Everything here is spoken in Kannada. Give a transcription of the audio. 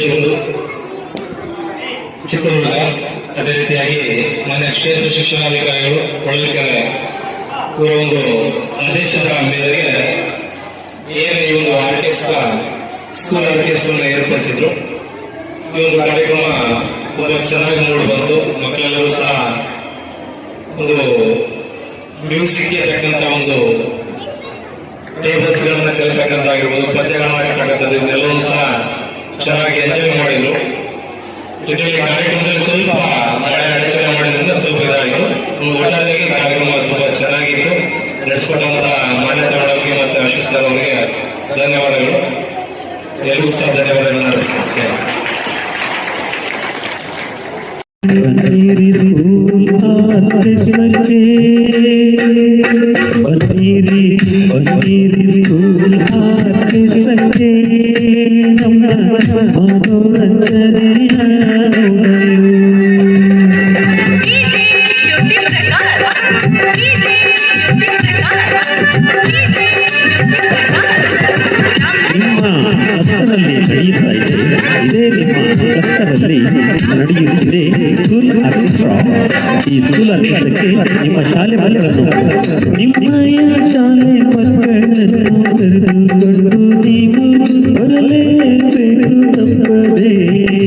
ದೇಶದ್ದು ಚಿತ್ರದುರ್ಗ ಅದೇ ರೀತಿಯಾಗಿ ಮೊನ್ನೆ ಕ್ಷೇತ್ರ ಶಿಕ್ಷಣಾಧಿಕಾರಿಗಳು ಹೊಳಲ್ಕೆರೆ ಇವರ ಒಂದು ಆದೇಶದ ಮೇರೆಗೆ ಏನು ಈ ಒಂದು ಆರ್ಕೆಸ್ಟ್ರಾ ಸ್ಕೂಲ್ ಆರ್ಕೆಸ್ಟ್ರಾ ಏರ್ಪಡಿಸಿದ್ರು. ಈ ಒಂದು ಕಾರ್ಯಕ್ರಮ ತುಂಬಾ ಚೆನ್ನಾಗಿ ಮೂಡಿ ಬಂತು ಮಕ್ಕಳೆಲ್ಲರೂ ಸಹ ಒಂದು ಮ್ಯೂಸಿಕ್ಗೆ ತಕ್ಕಂತ ಒಂದು ಟೇಬಲ್ಸ್ ಗಳನ್ನ ಕಲಿಬೇಕಂತಾಗಿರ್ಬೋದು ಪದ್ಯಗಳನ್ನ ಕಟ್ಟಕ್ಕಂಥದ್ದು ಇದೆಲ್ಲವೂ ಸಹ ಚೆನ್ನಾಗಿ ಎಂಜಾಯ್ ಮಾಡಿದ್ರು. ಜೊತೆಗೆ ಕಾರ್ಯಕ್ರಮದಲ್ಲಿ ಸ್ವಲ್ಪ ಮಳೆ ಅಡಚಣೆ ಮಾಡಿದ್ರಿಂದ ಸ್ವಲ್ಪ ಇದಾಯಿತು. ಒಟ್ಟಾರೆಯಾಗಿ ಕಾರ್ಯಕ್ರಮ ತುಂಬಾ ಚೆನ್ನಾಗಿತ್ತು. ನಡೆಸ್ಕೊಟ್ಟಂತ ಮಾನ್ಯತೆ ಅವರಿಗೆ ಮತ್ತೆ ಅಶ್ವಿಸ್ ಸರ್ ಅವರಿಗೆ ಧನ್ಯವಾದಗಳು. ಎಲ್ರಿಗೂ ಸಹ ಧನ್ಯವಾದಗಳನ್ನು ಆರ್ಕೆಸ್ಟ್ರಾಕ್ಕೆ ಪನ್ನೀರಿ ಪನ್ನೀರಿ ಸ್ಕೂಲ್ ಆರ್ಕೆಸ್ಟ್ರಾಕ್ಕೆ ನಡೆಯುತ್ತಿದೆ ಸ್ಕೂಲ್ ಆರ್ಕೆಸ್ಟ್ರಾ ಈ ಸ್ಕೂಲ್ ಆರ್ಕೆಸ್ಟ್ರಾಕ್ಕೆ ನಿಮ್ಮ ಶಾಲೆ ಮಕ್ಕಳನ್ನು ನಿಮ್ಮಯ ಶಾಲೆ ಮಕ್ಕಳನ್ನು